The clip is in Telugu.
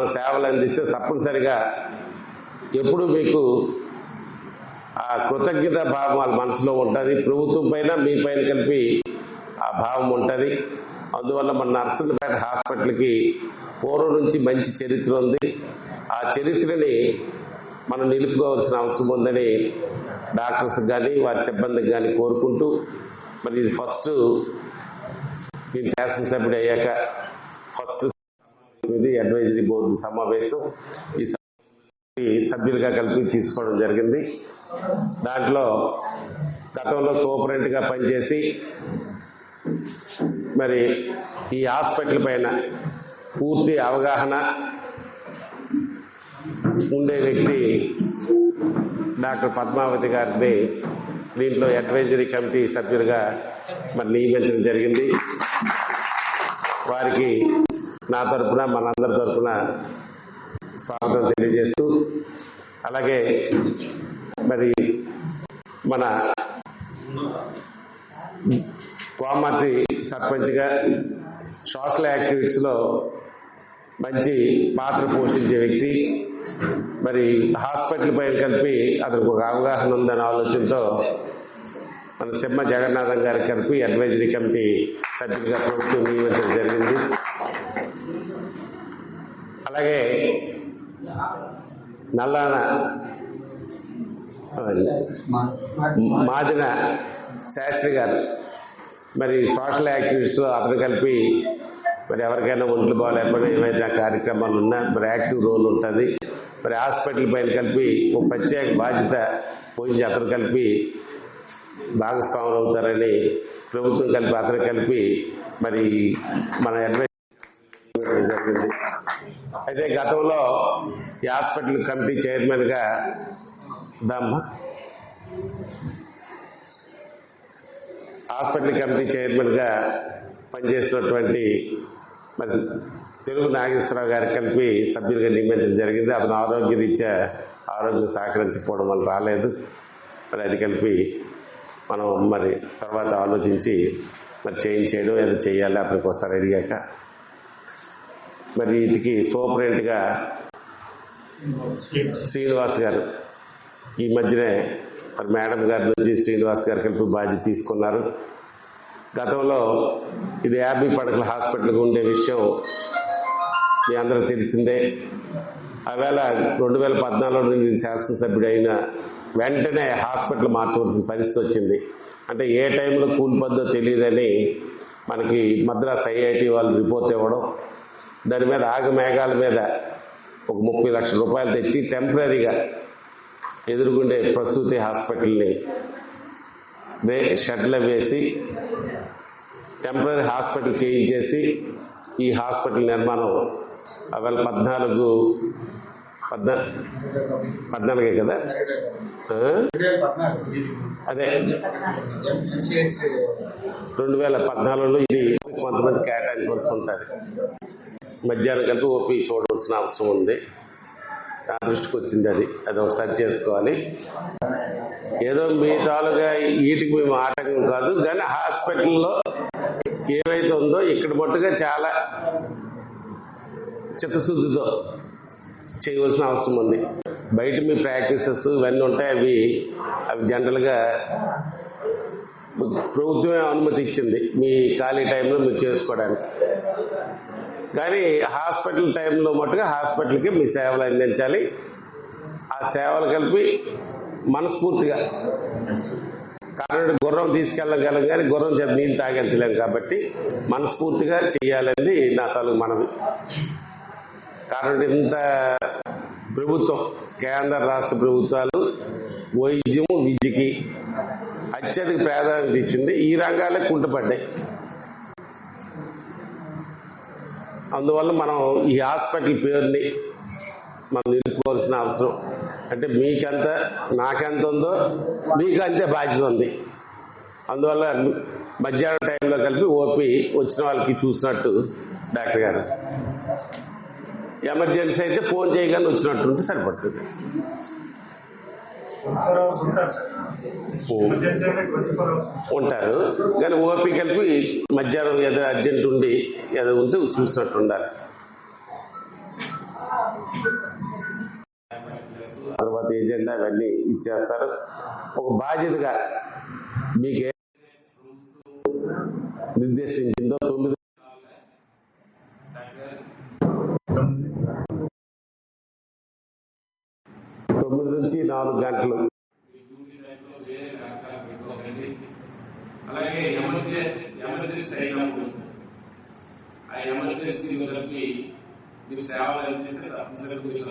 మన సేవలు అందిస్తే తప్పనిసరిగా ఎప్పుడు మీకు ఆ కృతజ్ఞత భావం వాళ్ళ మనసులో ఉంటుంది. ప్రభుత్వం పైన మీ పైన కలిపి ఆ భావం ఉంటుంది. అందువల్ల మన నర్సంపేట హాస్పిటల్కి పూర్వం నుంచి మంచి చరిత్ర ఉంది. ఆ చరిత్రని మనం నిలుపుకోవాల్సిన అవసరం ఉందని డాక్టర్స్ కానీ వారి సిబ్బందికి కానీ కోరుకుంటూ మరి ఇది ఫస్ట్ నేను శాసనసభ్యుడు అయ్యాక ఫస్ట్ ఇది అడ్వైజరీ బోర్డు సమావేశం. ఈ సభ్యులుగా కలిపి తీసుకోవడం జరిగింది. దాంట్లో గతంలో సూపరింటెండెంట్గా పనిచేసి మరి ఈ హాస్పిటల్ పైన పూర్తి అవగాహన ఉండే వ్యక్తి డాక్టర్ పద్మావతి గారిని దీంట్లో అడ్వైజరీ కమిటీ సభ్యులుగా మరి నియమించడం జరిగింది. వారికి నా తరపున మనందరి తరపున స్వాగతం తెలియజేస్తూ అలాగే మరి మన కోమతి సర్పంచ్గా సోషల్ యాక్టివిటీస్లో మంచి పాత్ర పోషించే వ్యక్తి. మరి హాస్పిటల్ పైన కలిపి అతనికి ఒక అవగాహన ఉందనే ఆలోచనతో మన సింహ జగన్నాథం గారికి కలిపి అడ్వైజరీ కమిటీ సభ్యులుగా ప్రభుత్వం నియమించడం జరిగింది. అలాగే నల్లాన మాదిన శాస్త్రి గారు. మరి సోషల్ యాక్టివిస్ట్ అతను కలిపి మరి ఎవరికైనా ఒంట్లు బాగాలేకపోయినా ఏమైనా కార్యక్రమాలు ఉన్నా మరి యాక్టివ్ రోల్ ఉంటుంది. మరి హాస్పిటల్ పైన కలిపి ఒక ప్రత్యేక బాధ్యత పోయించి అతను కలిపి భాగస్వాములు అవుతారని ప్రభుత్వం కలిపి అతను కలిపి మరి మన అయితే గతంలో ఈ హాస్పిటల్ కమిటీ చైర్మన్గా దమ్మ హాస్పిటల్ కమిటీ చైర్మన్గా పనిచేసినటువంటి మరి తెలుగు నాగేశ్వరరావు గారు కలిపి సభ్యులుగా నియమించడం జరిగింది. అతను ఆరోగ్య రీత్యా ఆరోగ్యం సహకరించకపోవడం వల్ల రాలేదు. మరి అది కలిపి మనం మరి తర్వాత ఆలోచించి మరి చేంజ్ చేయడం ఏదో చేయాలి అతనికి వస్తారు అడిగాక మరి వీటికి సూపరింట్గా శ్రీనివాస్ గారు. ఈ మధ్యనే మరి మేడం గారి నుంచి శ్రీనివాస్ గారు కలిపి బాధ్యత తీసుకున్నారు. గతంలో ఇది యాభై పడకల హాస్పిటల్కి ఉండే విషయం మీ అందరూ తెలిసిందే. ఆవేళ రెండు వేల పద్నాలుగులో నేను శాసనసభ్యుడు వెంటనే హాస్పిటల్ మార్చవలసిన పరిస్థితి వచ్చింది. అంటే ఏ టైంలో కూలిపోద్దో తెలియదని మనకి మద్రాస్ ఐఐటి వాళ్ళు రిపోర్ట్ ఇవ్వడం దాని మీద ఆగమేఘాల మీద ఒక ముప్పై లక్షల రూపాయలు తెచ్చి టెంపరీగా ఎదురుగుండే ప్రసూతి హాస్పిటల్ని వే వేసి టెంపరీ హాస్పిటల్ చేయించేసి ఈ హాస్పిటల్ నిర్మాణం అవేళ పద్నాలుగు పద్నా పద్నాలుగే కదా? అదే. రెండు వేల పద్నాలుగులో ఇది కొంతమంది కేటాయించవలసి ఉంటుంది. మధ్యాహ్నం కలిపి ఓపి చూడవలసిన అవసరం ఉంది. నా దృష్టికి వచ్చింది అది. అది ఒకసారి చేసుకోవాలి. ఏదో మీ తాలుగా వీటికి మేము ఆటంకం కాదు కానీ హాస్పిటల్లో ఏవైతే ఉందో ఇక్కడ మట్టుగా చాలా చిత్తశుద్ధితో చేయవలసిన అవసరం ఉంది. బయట మీ ప్రాక్టీసెస్ ఇవన్నీ ఉంటాయి అవి అవి జనరల్గా ప్రభుత్వమే అనుమతి ఇచ్చింది. మీ ఖాళీ టైంలో మీరు చేసుకోవడానికి. కానీ హాస్పిటల్ టైంలో మటుగా హాస్పిటల్కి మీ సేవలు అందించాలి. ఆ సేవలు కలిపి మనస్ఫూర్తిగా కారణం గుర్రం తీసుకెళ్ళగలం కానీ గుర్రం చేత నీళ్ళు తాగించలేం కాబట్టి మనస్ఫూర్తిగా చేయాలని నా తలకు మనవి. కారణం ఇంత ప్రభుత్వం కేంద్ర రాష్ట్ర ప్రభుత్వాలు వైద్యము విద్యకి అత్యధిక ప్రాధాన్యత ఇచ్చింది. ఈ రంగాలే కుంటపడ్డాయి. అందువల్ల మనం ఈ హాస్పిటల్ పేరుని మనం నిలుపుకోవాల్సిన అవసరం. అంటే మీకెంత నాకెంత ఉందో మీకు అంతే బాధ్యత ఉంది. అందువల్ల మధ్యాహ్నం టైంలో కలిపి ఓపి వచ్చిన వాళ్ళకి చూసినట్టు డాక్టర్ గారు. ఎమర్జెన్సీ అయితే ఫోన్ చేయగానే వచ్చినట్టు ఉంటే సరిపడుతుంది. ఉంటారు కానీ ఓపీ కలిపి మధ్యాహ్నం ఏదో అర్జెంట్ ఉండి ఏదో ఉంటే చూసినట్టు ఉండాలి తర్వాత ఏజెండా అవన్నీ ఇచ్చేస్తారు. ఒక బాధ్యతగా మీకే నిర్దేశించిందో తొమ్మిది తొమ్మిది నుంచి నాలుగు గంటలు. అలాగే ఎమర్జెన్సీ ఎమర్జెన్సీ అయినప్పుడు ఆ ఎమర్జెన్సీ కలిపి మీరు సేవలు అందిస్తే తప్పనిసరిగా.